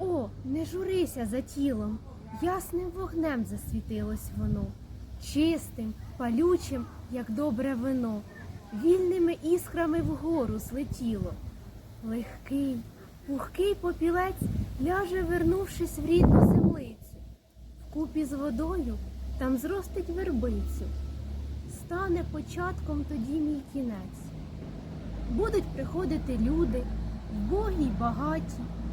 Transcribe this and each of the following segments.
О, не журися за тілом, ясним вогнем засвітилось воно, чистим, палючим, як добре вино, вільними іскрами вгору злетіло. Легкий, пухкий попілець ляже, вернувшись в рідну землицю. Вкупі з водою там зростить вербицю. Стане початком тоді мій кінець. Будуть приходити люди, вбогі й багаті,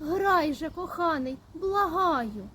Грай же, коханий, благаю.